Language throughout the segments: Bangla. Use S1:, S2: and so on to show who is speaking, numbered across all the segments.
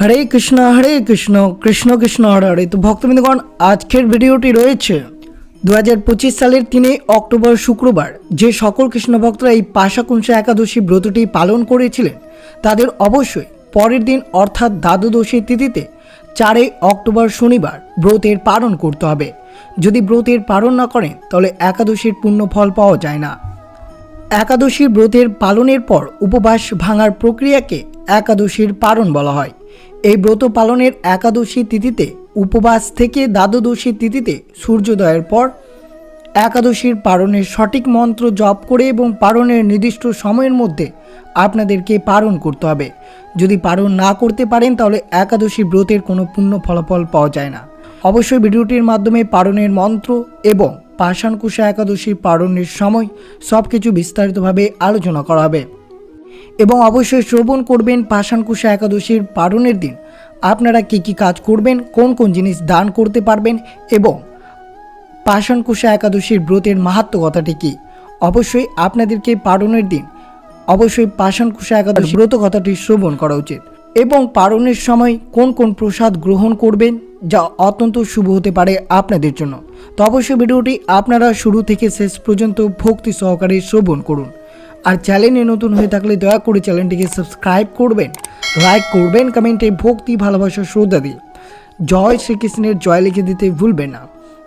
S1: হরে কৃষ্ণ হরে কৃষ্ণ কৃষ্ণ কৃষ্ণ, হরে হরে। তো ভক্তবৃন্দগণ, আজকের ভিডিওটি রয়েছে দু হাজার পঁচিশ সালের তিনে অক্টোবর শুক্রবার। যে সকল কৃষ্ণ ভক্তরা এই পাশাকুংসা একাদশী ব্রতটি পালন করেছিলেন, তাদের অবশ্যই পরের দিন অর্থাৎ দ্বাদশী তিথিতে চারই অক্টোবর শনিবার ব্রতের পালন করতে হবে। যদি ব্রতের পালন না করেন, তাহলে একাদশীর পূর্ণ ফল পাওয়া যায় না। একাদশীর ব্রতের পালনের পর উপবাস ভাঙার প্রক্রিয়াকে একাদশীর পালন বলা হয়। এই ব্রত পালনের একাদশী তিথিতে, উপবাস থেকে দ্বাদশী তিথিতে সূর্যোদয়ের পর একাদশীর পারণের সঠিক মন্ত্র জপ করে এবং পারণের নির্দিষ্ট সময়ের মধ্যে আপনাদেরকে পারণ করতে হবে। যদি পারণ না করতে পারেন, তাহলে একাদশী ব্রতের কোনো পূর্ণ ফলাফল পাওয়া যায় না। অবশ্যই ভিডিওটির মাধ্যমে পারণের মন্ত্র এবং পাষাণকুশা একাদশীর পারণের সময় সব কিছু বিস্তারিতভাবে আলোচনা করা হবে। এবং অবশ্যই শ্রবণ করবেন পাষাণকুশা একাদশীর পালনের দিন। আপনারা কি কি কাজ করবেন, কোন কোন জিনিস দান করতে পারবেন এবং পাষাণকুশা একাদশীর ব্রতের মাহাত্ম কথাটি কি? অবশ্যই আপনাদেরকে পালনের দিন, অবশ্যই পাষাণকুশা একাদশী ব্রত কথাটি শ্রবণ করা উচিত। এবং পালনের সময় কোন কোন প্রসাদ গ্রহণ করবেন, যা অত্যন্ত শুভ হতে পারে আপনাদের জন্য। তো অবশ্যই ভিডিওটি আপনারা শুরু থেকে শেষ পর্যন্ত ভক্তি সহকারে শ্রবণ করুন। আর চ্যানেলে নতুন হয়ে থাকলে দয়া করে চ্যানেলটিকে সাবস্ক্রাইব করবেন লাইক করবেন কমেন্টে ভক্তি, ভালোবাসা, শ্রদ্ধা দিয়ে। জয় শ্রীকৃষ্ণের জয় লিখে দিতে ভুলবেন না।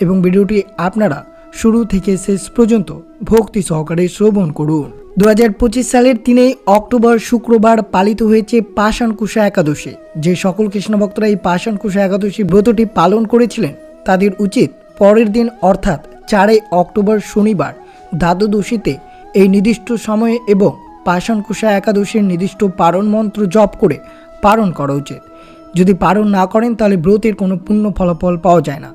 S1: এবং ভিডিওটি আপনারা শুরু থেকে শেষ পর্যন্ত ভক্তি সহকারে শ্রবণ করুন। দু হাজার পঁচিশ সালের তিনই অক্টোবর শুক্রবার পালিত হয়েছে পাষাণকুশা একাদশী। যে সকল কৃষ্ণ ভক্তরা এই পাষাণকুশা একাদশী ব্রতটি পালন করেছিলেন, তাদের উচিত পরের দিন অর্থাৎ চারই অক্টোবর শনিবার দ্বাদশীতে এই নির্দিষ্ট সময়ে এবং পাষাণকুশা একাদশীর নির্দিষ্ট পারণ মন্ত্র জপ করে পারণ করা উচিত। যদি পারণ না করেন, তাহলে ব্রতের কোনো পূর্ণ ফলাফল পাওয়া যায় না।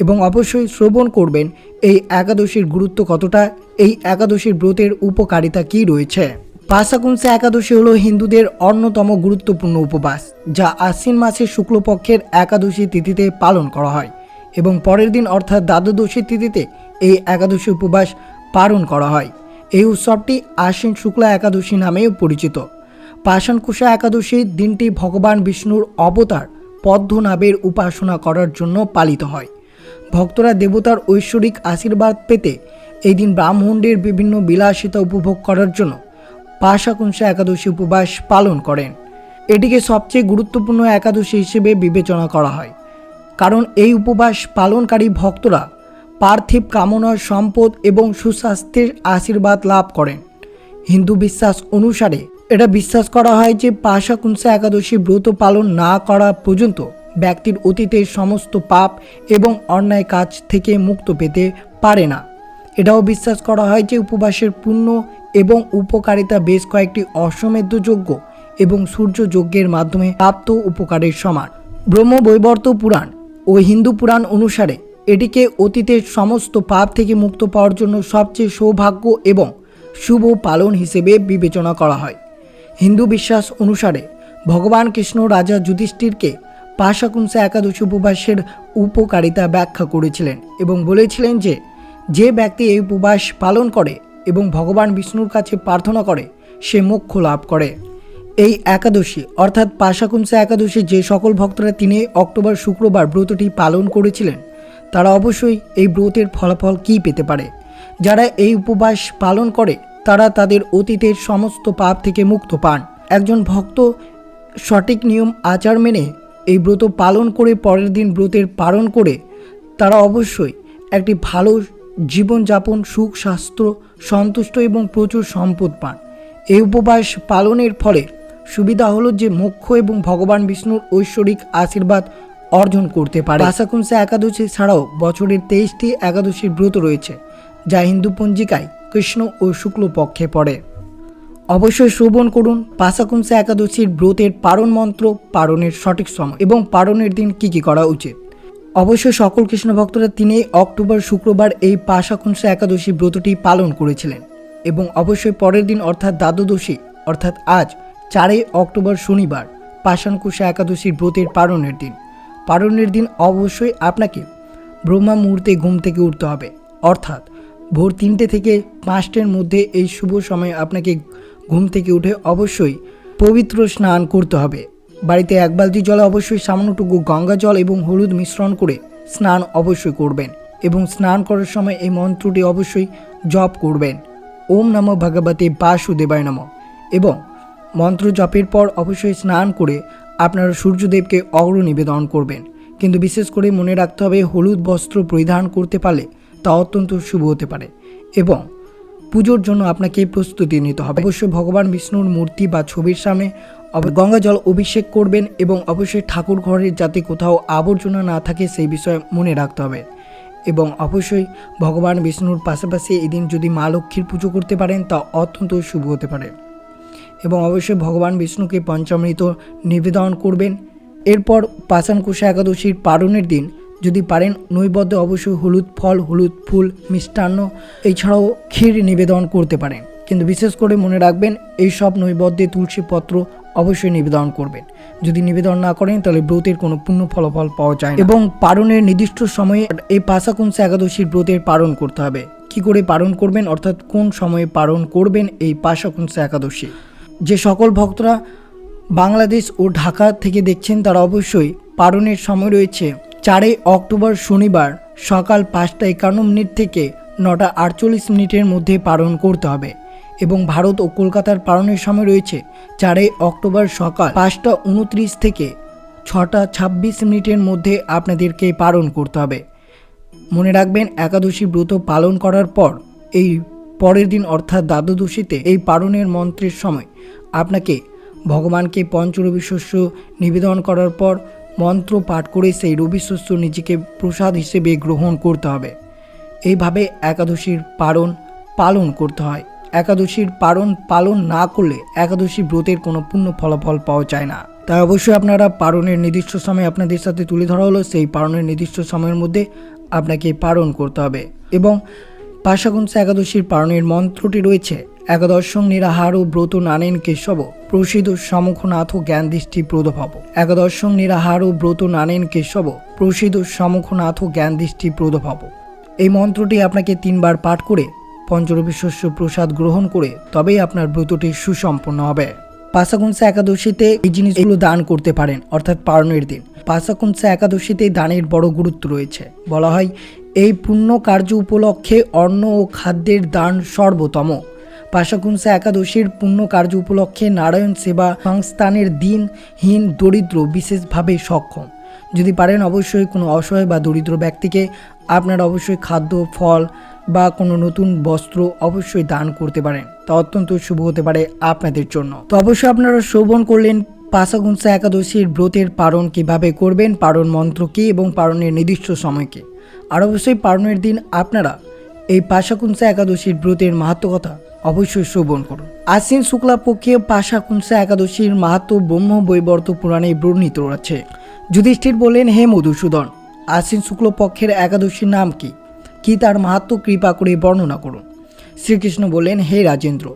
S1: এবং অবশ্যই শ্রবণ করবেন, এই একাদশীর গুরুত্ব কতটা, এই একাদশীর ব্রতের উপকারিতা কি রয়েছে? পাশাকুংসা একাদশী হলো হিন্দুদের অন্যতম গুরুত্বপূর্ণ উপবাস, যা আশ্বিন মাসের শুক্লপক্ষের একাদশী তিথিতে পালন করা হয়। এবং পরের দিন অর্থাৎ দ্বাদশী তিথিতে এই একাদশী উপবাস পালন করা হয়। এই উৎসবটি আশ্বিন শুক্লা একাদশী নামেও পরিচিত। পাষাণকুশা একাদশীর দিনটি ভগবান বিষ্ণুর অবতার পদ্মনাভের উপাসনা করার জন্য পালিত হয়। ভক্তরা দেবতার ঐশ্বরিক আশীর্বাদ পেতে এই দিন ব্রাহ্মণদের বিভিন্ন বিলাসিতা উপভোগ করার জন্য পাশাকুংসা একাদশী উপবাস পালন করেন। এটিকে সবচেয়ে গুরুত্বপূর্ণ একাদশী হিসেবে বিবেচনা করা হয়। কারণ এই উপবাস পালনকারী ভক্তরা পার্থিব কামনা, সম্পদ এবং সুস্বাস্থ্যের আশীর্বাদ লাভ করেন। হিন্দু বিশ্বাস অনুসারে এটা বিশ্বাস করা হয় যে পাশাকুংসা একাদশী ব্রত পালন না করা পর্যন্ত ব্যক্তির অতীতের সমস্ত পাপ এবং অন্যায় কাজ থেকে মুক্ত পেতে পারে না। এটাও বিশ্বাস করা হয় যে উপবাসের পুণ্য এবং উপকারিতা বেশ কয়েকটি অশ্বমেধ যজ্ঞ এবং সূর্য যজ্ঞের মাধ্যমে প্রাপ্ত উপকারের সমান। ব্রহ্ম বৈবর্ত পুরাণ ও হিন্দু পুরাণ অনুসারে এটিকে অতীতের সমস্ত পাপ থেকে মুক্ত পাওয়ার জন্য সবচেয়ে সৌভাগ্য এবং শুভ পালন হিসেবে বিবেচনা করা হয়। হিন্দু বিশ্বাস অনুসারে ভগবান কৃষ্ণ রাজা যুধিষ্ঠিরকে পাশাকুংসা একাদশী উপবাসের উপকারিতা ব্যাখ্যা করেছিলেন এবং বলেছিলেন যে যে ব্যক্তি এই উপবাস পালন করে এবং ভগবান বিষ্ণুর কাছে প্রার্থনা করে, সে মোক্ষ লাভ করে। এই একাদশী, অর্থাৎ পাশাকুংসা একাদশী যে সকল ভক্তরা তিনি অক্টোবর শুক্রবার ব্রতটি পালন করেছিলেন তারা অবশ্যই এই ব্রতের ফলাফল কী পেতে পারে। যারা এই উপবাস পালন করে, তারা তাদের অতীতের সমস্ত পাপ থেকে মুক্ত পান। একজন ভক্ত সঠিক নিয়ম আচার মেনে এই ব্রত পালন করে পরের দিন ব্রতের পালন করে, তারা অবশ্যই একটি ভালো জীবনযাপন, সুখ, স্বাস্থ্য, সন্তুষ্ট এবং প্রচুর সম্পদ পান। এই উপবাস পালনের ফলে সুবিধা হলো যে মোক্ষ এবং ভগবান বিষ্ণুর ঐশ্বরিক আশীর্বাদ অর্জন করতে পারে। আশাকুংসা একাদশী ছাড়াও বছরের তেইশটি একাদশীর ব্রত রয়েছে, যা হিন্দু পঞ্জিকায় কৃষ্ণ ও শুক্লপক্ষে পড়ে। অবশ্যই শ্রবণ করুন পাশাকুংসা একাদশীর ব্রতের পারণ মন্ত্র পারণের সঠিক সময় এবং পারণের দিন কি কি করা উচিত। অবশ্যই সকল কৃষ্ণ ভক্তরা তিনি অক্টোবর, শুক্রবার এই পাশাকুংসা একাদশী ব্রতটি পালন করেছিলেন এবং অবশ্যই পরের দিন অর্থাৎ দ্বাদশী, অর্থাৎ আজ, চারই অক্টোবর শনিবার পাষাণকুশা একাদশীর ব্রতের পালনের দিন। পালনের দিন অবশ্যই আপনাকে ব্রহ্মা মুহূর্তে ঘুম থেকে উঠতে হবে। অর্থাৎ ভোর তিনটে থেকে পাঁচটার মধ্যে এই শুভ সময়ে আপনাকে ঘুম থেকে উঠে অবশ্যই পবিত্র স্নান করতে হবে। বাড়িতে এক বালতি জলে অবশ্যই, সামান্যটুকু গঙ্গা জল এবং হলুদ মিশ্রণ করে স্নান অবশ্যই করবেন এবং স্নান করার সময় এই মন্ত্রটি অবশ্যই জপ করবেন। ওম নম ভগবতে বাসুদেবায় নম। এবং মন্ত্র জপের পর অবশ্যই স্নান করে আপনারা সূর্যদেবকে অগ্র নিবেদন করবেন। কিন্তু বিশেষ করে মনে রাখতে হবে, হলুদ বস্ত্র পরিধান করতে পারলে তা অত্যন্ত শুভ হতে পারে এবং পুজোর জন্য আপনাকে প্রস্তুতি নিতে হবে। অবশ্যই ভগবান বিষ্ণুর মূর্তি বা ছবির সামনে গঙ্গা জল অভিষেক করবেন এবং অবশ্যই ঠাকুর ঘরের যাতে কোথাও আবর্জনা না থাকে সেই বিষয়ে মনে রাখতে হবে এবং অবশ্যই ভগবান বিষ্ণুর পাশাপাশি এদিন যদি মা লক্ষ্মীর পুজো করতে পারেন তা অত্যন্ত শুভ হতে পারে। এবং অবশ্যই ভগবান বিষ্ণুকে পঞ্চামৃত নিবেদন করবেন। এরপর পাষাণকুশা একাদশীর পারণের দিন, যদি পারেন নৈবদ্যে অবশ্যই হলুদ ফল, হলুদ ফুল, মিষ্টান্ন, এছাড়াও ক্ষীর নিবেদন করতে পারেন। কিন্তু বিশেষ করে মনে রাখবেন, এই সব নৈবদ্যে তুলসী পত্র অবশ্যই নিবেদন করবেন। যদি নিবেদন না করেন, তাহলে ব্রতের কোনো পূর্ণ ফলাফল পাওয়া যায় এবং পারণের নির্দিষ্ট সময়ে এই পাশাকুংসা একাদশীর ব্রতের পালন করতে হবে। কি করে পালন করবেন, অর্থাৎ কোন সময়ে পালন করবেন এই পাশাকুংসা একাদশী? যে সকল ভক্তরা বাংলাদেশ ও ঢাকা থেকে দেখছেন তারা অবশ্যই পালনের সময় রয়েছে। চারই অক্টোবর শনিবার সকাল পাঁচটা একান্ন মিনিট থেকে নটা আটচল্লিশ মিনিটের মধ্যে পালন করতে হবে এবং ভারত ও কলকাতার পালনের সময় রয়েছে চারই অক্টোবর সকাল পাঁচটা উনত্রিশ থেকে ছটা ছাব্বিশ মিনিটের মধ্যে আপনাদেরকে পালন করতে হবে। মনে রাখবেন, একাদশী ব্রত পালন করার পর এই পরের দিন অর্থাৎ দ্বাদশীতে এই পারণের মন্ত্রের সময় আপনাকে ভগবানকে পঞ্চরবি শস্য নিবেদন করার পর মন্ত্র পাঠ করে সেই রবি শস্য নিজেকে প্রসাদ হিসেবে গ্রহণ করতে হবে। এইভাবে একাদশীর পারণ পালন করতে হয়। একাদশীর পালন পালন না করলে একাদশী ব্রতের কোনো পূর্ণ ফলাফল পাওয়া যায় না। তাই অবশ্যই আপনারা পালনের নির্দিষ্ট সময় আপনাদের সাথে তুলে ধরা হলো। সেই পালনের নির্দিষ্ট সময়ের মধ্যে আপনাকে পালন করতে হবে এবং পাশাকুংসা একাদশীর পালনের মন্ত্রটি রয়েছে। একাদশং নিরাহার ও ব্রত নানেন কেশব, প্রসিদ্ধ সমুখনাথ জ্ঞান দৃষ্টি প্রদভব। একাদশং নিরাহার ও ব্রত নানেন কেশব, প্রসিদ্ধ সমুখনাথ জ্ঞান দৃষ্টি প্রদভব। এই মন্ত্রটি আপনাকে তিনবার পাঠ করে পঞ্চরবি শস্য প্রসাদ গ্রহণ করে তবেই আপনার ব্রতটি সুসম্পন্ন হবে। পাশাকুংসা একাদশীতে এই জিনিসগুলো দান করতে পারেন, অর্থাৎ পালনের দিন। পাশাকুংসা একাদশীতে দানের বড় গুরুত্ব রয়েছে। বলা হয় এই পুণ্য কার্য উপলক্ষে অন্ন ও খাদ্যের দান সর্বতম পাশাকুংসা একাদশীর পুণ্য কার্য উপলক্ষে নারায়ণ সেবা সংস্থানের দিনহীন দরিদ্র বিশেষভাবে সক্ষম। যদি পারেন অবশ্যই কোনো অসহায় বা দরিদ্র ব্যক্তিকে আপনারা অবশ্যই খাদ্য, ফল বা কোনো নতুন বস্ত্র অবশ্যই দান করতে পারেন। তা অত্যন্ত শুভ হতে পারে আপনাদের জন্য। তো অবশ্যই আপনারা শ্রবণ করলেন পাশাগুংসা একাদশীর ব্রতের পারণ কীভাবে করবেন পারণ মন্ত্র কী এবং পারণের নির্দিষ্ট সময়কে আর অবশ্যই পালনের দিন আপনারা এই পাশাকুংসা একাদশীর ব্রতের মাহাত্ম কথা অবশ্যই শ্রবণ করুন। আশ্বিন শুক্লা পক্ষে পাশাকুংসা একাদশীর মাহাত্ম ব্রহ্ম বৈবর্ত পুরাণে বর্ণিত আছে। যুধিষ্ঠির বললেন, হে মধুসূদন, আশ্বিন শুক্ল পক্ষের একাদশীর নাম কি? কি তার মাহাত্ম কৃপা করে বর্ণনা করুন? শ্রীকৃষ্ণ বললেন, হে রাজেন্দ্র,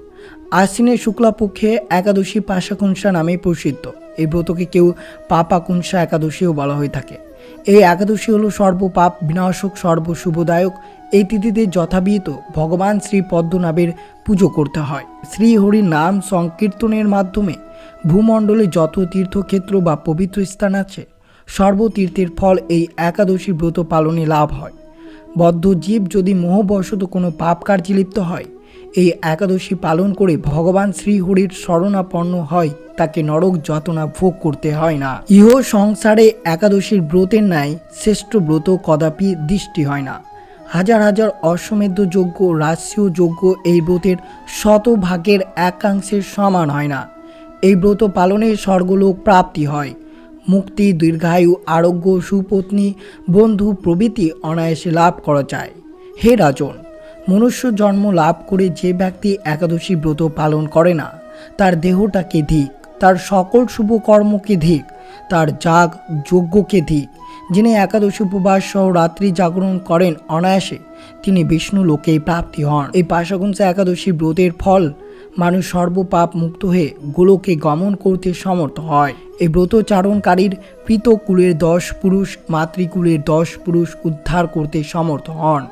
S1: আশ্বিনের শুক্লাপক্ষে একাদশী পাশাকুংসা নামে প্রসিদ্ধ। এই ব্রতকে কেউ পাপাকুংসা একাদশীও বলা হয়ে থাকে। এই একাদশী হলো সর্বপাপ, বিনাশক, সর্বশুভদায়ক। এই তিথিতে যথাবিহিত ভগবান শ্রী পদ্মনাভের পুজো করতে হয়। শ্রীহরির নাম সংকীর্তনের মাধ্যমে ভূমণ্ডলে যত তীর্থক্ষেত্র বা পবিত্র স্থান আছে, সর্বতীর্থের ফল এই একাদশী ব্রত পালনে লাভ হয়। বদ্ধ জীব যদি মোহবশত কোনো পাপ কার্যে লিপ্ত হয় এই একাদশী পালন করে ভগবান শ্রীহরির শরণাপন্ন হয়, তাকে নরক যতনা ভোগ করতে হয় না। ইহ সংসারে একাদশীর ব্রতের ন্যায় শ্রেষ্ঠ ব্রত কদাপি দৃষ্টি হয় না। হাজার হাজার অশ্বমেধ যোগ্য রাশিয় যোগ্য এই ব্রতের শতভাগের একাংশের সমান হয় না। এই ব্রত পালনে স্বর্গলোক প্রাপ্তি হয়। মুক্তি, দীর্ঘায়ু, আরোগ্য, সুপত্নী, বন্ধু প্রভৃতি অনায়াসে লাভ করা যায়। হে রাজন মনুষ্য জন্ম লাভ করে যে ব্যক্তি একাদশী ব্রত পালন করে না, তার দেহটাকে ধিক, তার সকল শুভ কর্মকে ধিক, তার যাগ যজ্ঞকে ধিক। যিনি একাদশী উপবাস সহ রাত্রি জাগরণ করেন অনায়াসে, তিনি বিষ্ণু লোকেই প্রাপ্তি হন। এই পাশাগুংসা একাদশী ব্রতের ফল মানুষ সর্বপাপ মুক্ত হয়ে গোলকে গমন করতে সমর্থ হয়। এই ব্রতচারণকারীর পৃথক কুলের দশ পুরুষ, মাতৃকুলের দশ পুরুষ উদ্ধার করতে সমর্থ হন।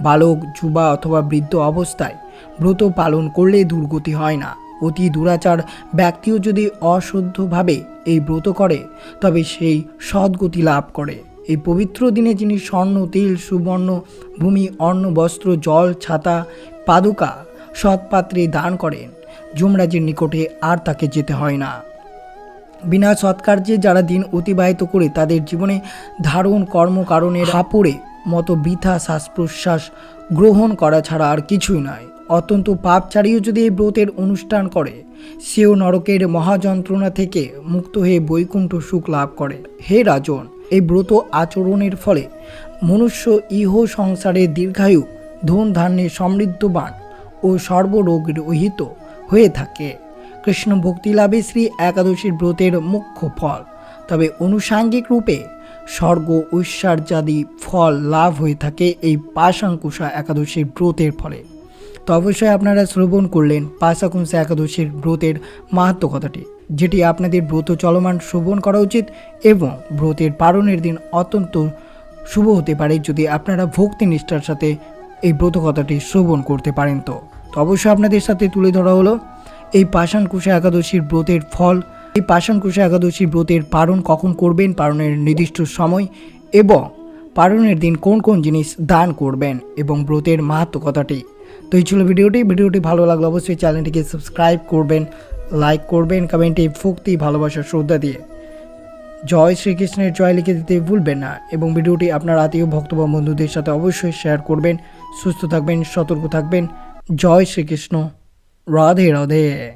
S1: বালক, যুবা অথবা বৃদ্ধ অবস্থায় ব্রত পালন করলে দুর্গতি হয় না। অতি দুরাচার ব্যক্তিও যদি অশুদ্ধভাবে এই ব্রত করে, তবে সেই সদ্গতি লাভ করে। এই পবিত্র দিনে যিনি স্বর্ণ, তিল, সুবর্ণ ভূমি, অন্ন, বস্ত্র, জল, ছাতা, পাদুকা, সৎপাত্রে দান করেন, যুমরাজের নিকটে আর তাকে যেতে হয় না। বিনা সৎকার্যে যারা দিন অতিবাহিত করে তাদের জীবনে ধারণ কর্মকারণের হাপড়ে মতো বৃথা শ্বাস প্রশ্বাস গ্রহণ করা ছাড়া আর কিছুই নয় অত্যন্ত পাপচারীও যদি এই ব্রতের অনুষ্ঠান করে, সেও নরকের মহাযন্ত্রণা থেকে মুক্ত হয়ে বৈকুণ্ঠ সুখ লাভ করে। হে রাজন, এই ব্রত আচরণের ফলে মনুষ্য ইহ সংসারে দীর্ঘায়ু, ধন ধান্যে সমৃদ্ধবান ও সর্বরোগ রহিত হয়ে থাকে। কৃষ্ণ ভক্তি লাভে শ্রী একাদশীর ব্রতের মুখ্য ফল। তবে অনুষাঙ্গিক রূপে স্বর্গ ঐশ্বর্যাদি ফল লাভ হয়ে থাকে এই পাশাঙ্কুশা একাদশীর ব্রতের ফলে। তো অবশ্যই আপনারা শ্রবণ করলেন পাশাকুংসা একাদশীর ব্রতের মাহাত্ম কথাটি, যেটি আপনাদের ব্রত চলমান শ্রবণ করা উচিত এবং ব্রতের পালনের দিন অত্যন্ত শুভ হতে পারে যদি আপনারা ভক্তি নিষ্ঠার সাথে এই ব্রত কথাটি শ্রবণ করতে পারেন তো। তো অবশ্যই আপনাদের সাথে তুলে ধরা হলো, এই পাষাণকুশা একাদশীর ব্রতের ফল এই পাষাণকুশা একাদশীর ব্রতের পালন কখন করবেন? পালনের নির্দিষ্ট সময় এবং পালনের দিন কোন কোন জিনিস দান করবেন এবং ব্রতের মাহাত্ম কথাটি তো এই ছিল ভিডিওটি। ভিডিওটি ভালো লাগলে অবশ্যই চ্যানেলটিকে সাবস্ক্রাইব করবেন, লাইক করবেন, কমেন্টে ভক্তি, ভালোবাসা, শ্রদ্ধা দিয়ে। জয় শ্রীকৃষ্ণের জয় লিখে দিতে ভুলবেন না এবং ভিডিওটি আপনার আত্মীয়, ভক্ত বা বন্ধুদের সাথে অবশ্যই শেয়ার করবেন। সুস্থ থাকবেন, সতর্ক থাকবেন। জয় শ্রীকৃষ্ণ। রাধে রাধে।